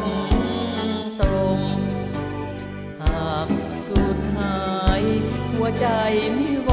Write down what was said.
มตรง หากสุดท้ายหัวใจไม่ไหว